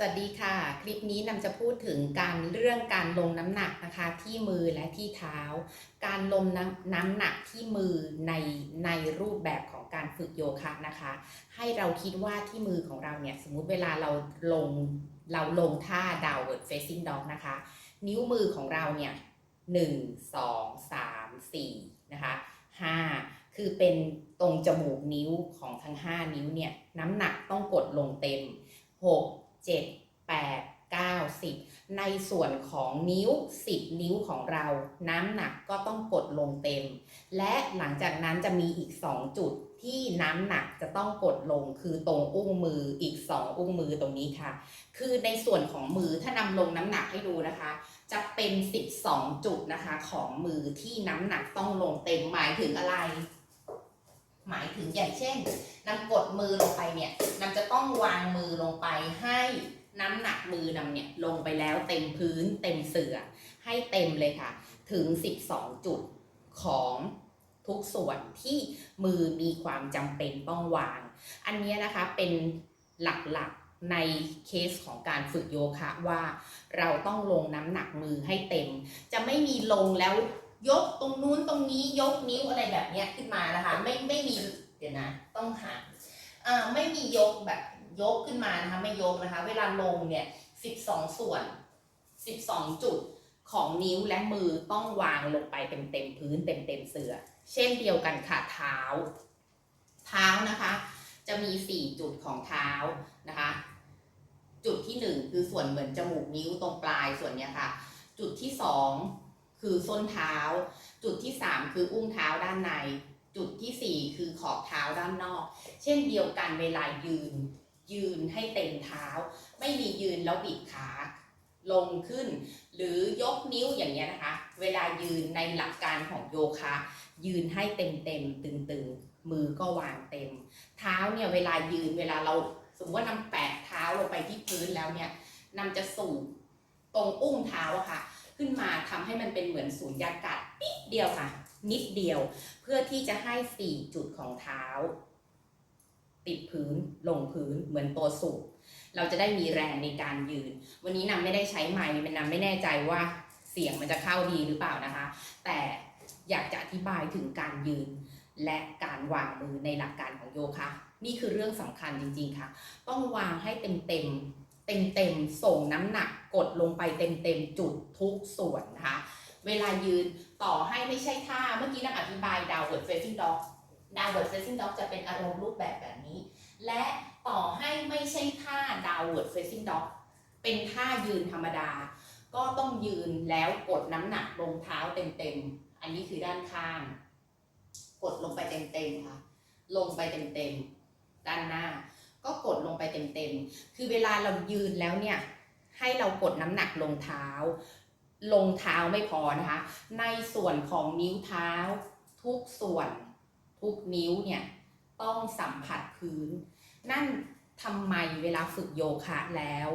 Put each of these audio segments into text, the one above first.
สวัสดีค่ะ คลิปนี้นำจะพูดถึงการเรื่องการลงน้ำหนักนะคะที่มือและที่เท้า การลงน้ำน้ำหนักที่มือในในรูปแบบของการฝึกโยคะนะคะ ให้เราคิดว่าที่มือของเราเนี่ยสมมุติเวลาเราลงเราลงท่า downward facing dog นะคะ นิ้วมือของเราเนี่ยหนึ่งสองสามสี่นะคะห้าคือเป็นตรงจมูกนิ้วของทั้ง 5 นิ้วเนี่ยน้ำหนักต้องกดลงเต็ม 6 7 8 9 10 ในส่วนของนิ้ว 10 นิ้วของเรา น้ำหนักก็ต้องกดลงเต็ม และหลังจากนั้นจะมีอีก 2 จุดที่น้ำหนักจะต้องกดลงคือตรงอุ้งมืออีก 2 อุ้งมือตรงนี้ค่ะ คือในส่วนของมือถ้านำลงน้ำหนักให้ดูนะคะ จะเป็น 12 จุดนะคะของมือที่น้ำหนักต้องลงเต็มหมายถึงอะไร หมายถึงอย่างเช่นนำกดมือลงไปเนี่ยนำจะต้องวางมือลงไปให้น้ำหนักมือนำเนี่ยลงไปแล้วเต็มพื้นเต็มเสือให้เต็มเลยค่ะ ถึง 12 จุดของทุกส่วนที่มือมีความจำเป็นต้องวาง อันนี้นะคะเป็นหลักๆในเคสของการฝึกโยคะว่าเราต้องลงน้ำหนักมือให้เต็ม จะไม่มีลงแล้วยกตรงนู้นตรงนี้ยกนิ้วอะไรแบบนี้ขึ้นมานะคะ ไม่ไม่มี เดี๋ยวนะ ต้องหาไม่มียกแบบยกขึ้นมานะคะ ไม่ยกนะคะ เวลาลงเนี่ย12ส่วน12จุดของนิ้วและมือต้องวางลงไปเต็มเต็มๆพื้นเต็มเต็มๆเสือ เช่นเดียวกันค่ะเท้า เท้านะคะ จะมี4จุดของเท้านะคะ จุดที่1คือส่วนเหมือนจมูกนิ้วตรงปลายส่วนเนี้ยค่ะ จุดที่2คือส้นเท้า จุดที่3คืออุ้งเท้าด้านใน จุดทีสี่ 4 คือขอบเท้าด้านนอก เช่นเดียวกันเวลายืน ยืนให้เต็มเท้า ไม่มียืนแล้วบิดขาลงขึ้น หรือยกนิ้วอย่างเงี้ยนะคะ เวลายืนในหลักการของโยคะ ยืนให้เต็มเต็มๆตึงๆมือก็วางเต็ม เท้าเนี่ยเวลายืนเวลาเราสมมติว่านำแปะเท้าลงไปที่พื้นแล้วเนี่ยนำจะสูบตรงอุ้งเท้าอะค่ะ ขึ้นมาทำให้มันเป็นเหมือนสูญญากาศ เดียวค่ะ นิดเดียว เพื่อที่จะให้4จุดของเท้า ติดพื้นลงพื้นเหมือนตัวสูบเราจะได้มีแรงในการยืน วันนี้นำไม่ได้ใช้ไมค์มันนำไม่แน่ใจว่าเสียงมันจะเข้าดีหรือเปล่านะคะ แต่อยากจะอธิบายถึงการยืน และการวางมือในหลักการของโยคะนี่คือเรื่องสำคัญจริงๆค่ะ ต้องวางให้เต็มเต็มเต็มเต็มส่งน้ำหนักกดลงไปเต็มเต็มจุดทุกส่วนนะคะ เวลายืนต่อให้ไม่ใช่ท่าเมื่อกี้นักอธิบาย downward facing dog downward facing dog จะเป็นอารมณ์รูปแบบแบบนี้ และต่อให้ไม่ใช่ท่า downward facing dog เป็นท่ายืนธรรมดา ก็ต้องยืนแล้วกดน้ำหนักลงเท้าเต็มๆ อันนี้คือด้านข้าง กดลงไปเต็มๆค่ะ ลงไปเต็มๆ ด้านหน้า ก็กดลงไปเต็มๆ คือเวลาเรายืนแล้วเนี่ยให้เรากดน้ำหนักลงเท้า ลงเท้าไม่พอนะคะ ในส่วนของนิ้วเท้า ทุกส่วน ทุกนิ้วเนี่ยต้องสัมผัสพื้น นั่นทำไมเวลาฝึกโยคะแล้ว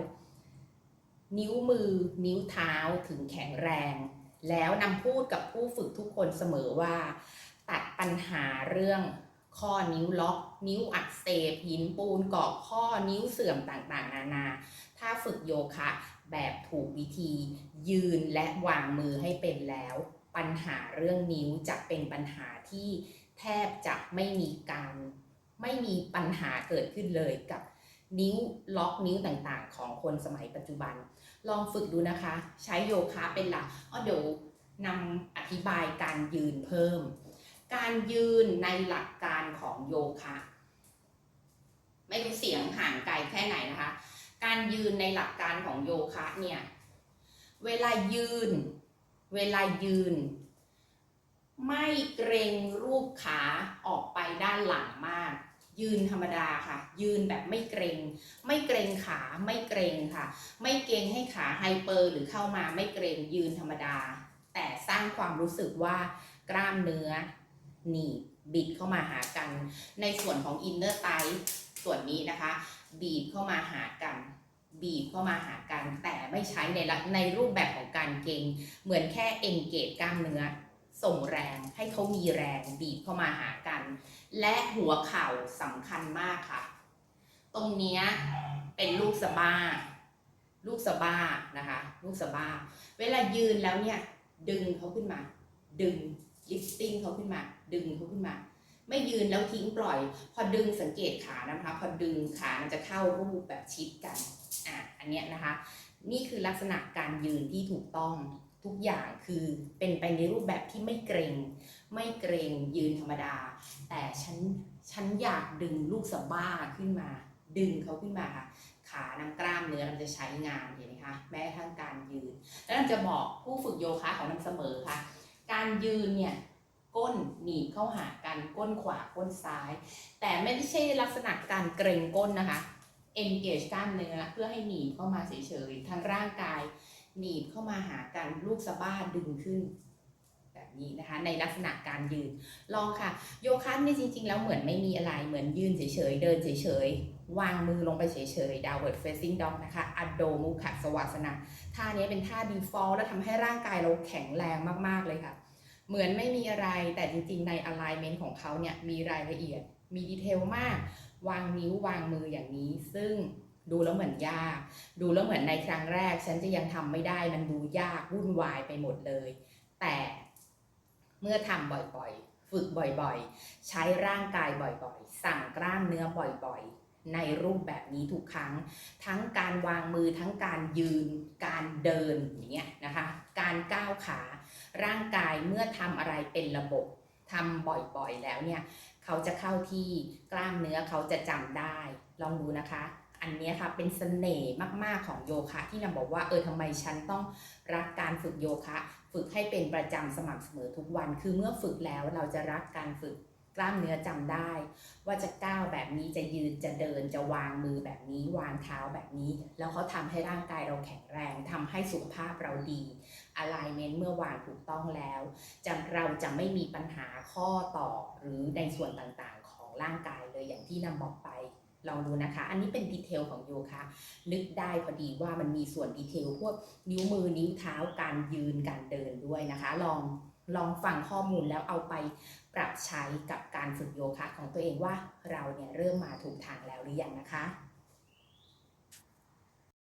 นิ้วมือนิ้วเท้าถึงแข็งแรง แล้วนำพูดกับผู้ฝึกทุกคนเสมอว่า ตัดปัญหาเรื่องข้อนิ้วล็อก นิ้วอักเสบหินปูนเกาะข้อนิ้วเสื่อมต่างๆ นานาถ้า ฝึกโยคะ แบบถูกวิธียืนและวางมือให้เป็นแล้ว ปัญหาเรื่องนิ้วจะเป็นปัญหาที่แทบจะไม่มีการไม่มีปัญหาเกิดขึ้นเลยกับนิ้วล็อกนิ้วต่างๆ ของคนสมัยปัจจุบัน ลองฝึกดูนะคะ ใช้โยคะเป็นหลักอ๋อเดี๋ยวนำอธิบายการยืนเพิ่ม การยืนในหลักการของโยคะ ไม่รู้เสียงห่างไกลแค่ไหนนะคะ การยืนในหลักการของโยคะเนี่ย เวลายืน เวลายืน ไม่เกรงรูปขาออกไปด้านหลังมาก ยืนธรรมดาค่ะ ยืนแบบไม่เกรง ไม่เกรงขาไม่เกรงค่ะ ไม่เกรงให้ขาไฮเปอร์หรือเข้ามาไม่เกรงยืนธรรมดา แต่สร้างความรู้สึกว่ากล้ามเนื้อหนีบบิดเข้ามาหากัน ในส่วนของอินเนอร์ไต ส่วนนี้นะคะ บีบเข้ามาหากัน บีบเข้ามาหากันแต่ไม่ใช้ในในรูปแบบของการเกรงเหมือนแค่เอนเกจกล้ามเนื้อส่งแรงให้เขามีแรงบีบเข้ามาหากัน และหัวเข่าสำคัญมากค่ะ ตรงนี้เป็นลูกสะบ้า ลูกสะบ้านะคะ ลูกสะบ้า เวลายืนแล้วเนี่ย ดึงเขาขึ้นมา ดึงลิฟติ้งเขาขึ้นมา ดึงเขาขึ้นมา ไม่ยืนแล้วทิ้งปล่อย พอดึงสังเกตขานะคะ พอดึงขามันจะเข้ารูปแบบชิดกันอะอันเนี้ยนะคะ นี่คือลักษณะการยืนที่ถูกต้องทุกอย่างคือเป็นไปในรูปแบบที่ไม่เกรงไม่เกรงยืนธรรมดา แต่ฉันฉันอยากดึงลูกสะบ้าขึ้นมา ดึงเขาขึ้นมาค่ะขานำกล้ามเนื้อมันจะใช้งานเห็นไหมคะแม้กระทั่งการยืน แล้วเราจะบอกผู้ฝึกโยคะของมันเสมอค่ะ การยืนเนี่ย ก้นหนีบเข้าหากันก้นขวาก้นซ้าย แต่ไม่ใช่ลักษณะการเกรงก้นนะคะ engage กล้ามเนื้อเพื่อให้หนีบเข้ามาเฉยๆทางร่างกาย หนีบเข้ามาหากันลูกสะบ้าดึงขึ้น แบบนี้นะคะในลักษณะการยืน ลองค่ะ โยคะนี่จริง ๆ แล้วเหมือนไม่มีอะไรเหมือนยืนเฉยๆเดินเฉยๆวางมือลงไปเฉยๆ downward facing dog นะคะอโดมุขสวาสนาท่านี้เป็นท่า default และทำให้ร่างกายเราแข็งแรงมากๆเลยค่ะ เหมือนไม่มีอะไรแต่จริงๆ ใน alignment ของเขาเนี่ยมีรายละเอียด มีดีเทลมาก วางนิ้ววางมืออย่างนี้ ซึ่งดูแล้วเหมือนยาก ดูแล้วเหมือนในครั้งแรก ฉันจะยังทำไม่ได้มันดูยากวุ่นวายไปหมดเลย แต่เมื่อทำบ่อยๆ ฝึกบ่อยๆ ใช้ร่างกายบ่อยๆ สั่งกล้ามเนื้อบ่อยๆ ในรูปแบบนี้ทุกครั้ง ทั้งการวางมือทั้งการยืน การเดินอย่างเงี้ยนะคะ การก้าวขาร่างกายเมื่อทำอะไรเป็นระบบทำบ่อยๆแล้วเนี่ย เขาจะเข้าที่กล้ามเนื้อเขาจะจำได้ ลองดูนะคะ อันนี้ค่ะเป็นเสน่ห์มากๆของโยคะ ที่นำบอกว่าเออทำไมฉันต้องรักการฝึกโยคะ ฝึกให้เป็นประจำสม่ำเสมอทุกวัน คือเมื่อฝึกแล้วเราจะรักการฝึก กล้ามเนื้อจำได้ ว่าจะก้าวแบบนี้จะยืนจะเดินจะวางมือแบบนี้วางเท้าแบบนี้ แล้วเขาทำให้ร่างกายเราแข็งแรงทำให้สุขภาพเราดี alignment เมื่อวางถูกต้องแล้วจะเราจะไม่มีปัญหาข้อต่อหรือในส่วนต่างๆ ของร่างกายเลยอย่างที่นำบอกไปลองดูนะคะ อันนี้เป็นดีเทลของโยคะ นึกได้พอดีว่ามันมีส่วนดีเทล พวกนิ้วมือนิ้วเท้าการยืนการเดินด้วยนะคะ ลองลองฟังข้อมูลแล้วเอาไป ปรับใช้กับการฝึกโยคะของตัวเองว่าเราเนี่ยเริ่มมาถูกทางแล้วหรือยังนะคะ